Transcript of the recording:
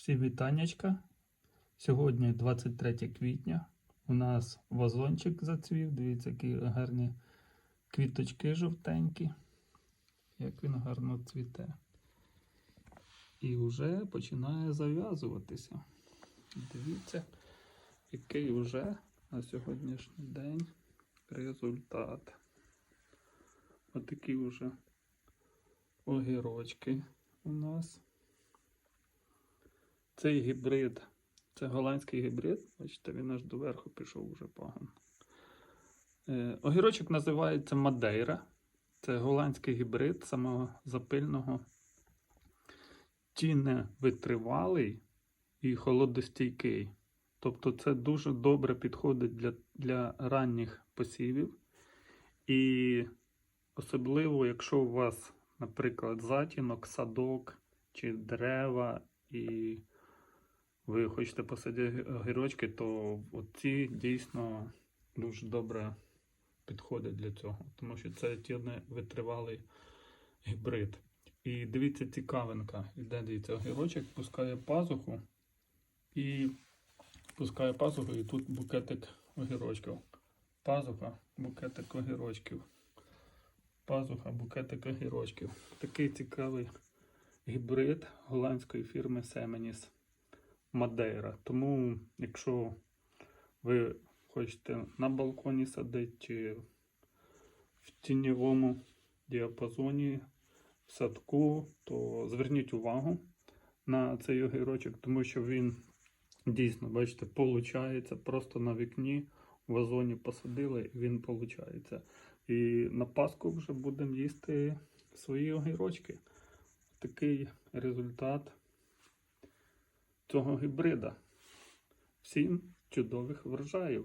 Всі вітаннячка. Сьогодні 23 квітня. У нас вазончик зацвів. Дивіться, які гарні квіточки жовтенькі. Як він гарно цвіте. І вже починає зав'язуватися. Дивіться, який вже на сьогоднішній день результат. Отакі вже огірочки у нас. Цей гібрид, це голландський гібрид. Бачите, він аж доверху пішов уже погано. Е, огірочок називається Мадейра. Це голландський гібрид самого запильного, тіне витривалий і холодостійкий. Тобто це дуже добре підходить для, для ранніх посівів. І особливо, якщо у вас, наприклад, затінок, садок чи дерева, і ви хочете посадити огірочки, то ці дійсно дуже добре підходять для цього, тому що це тільки витривалий гібрид. І дивіться, цікавинка. Іде, дивіться, огірочок пускає пазуху і пускає пазуху, і тут букетик огірочків. Пазуха, букетик огірочків. Пазуха, букетик огірочків. Такий цікавий гібрид голландської фірми Semenis Madeira. Тому, якщо ви хочете на балконі садити чи в тіньовому діапазоні, в садку, то зверніть увагу на цей огірочок, тому що він дійсно, бачите, получається просто на вікні в вазоні посадили, і він получається. І на Пасху вже будемо їсти свої огірочки. Такий результат цього гібрида. Всім чудових врожаїв!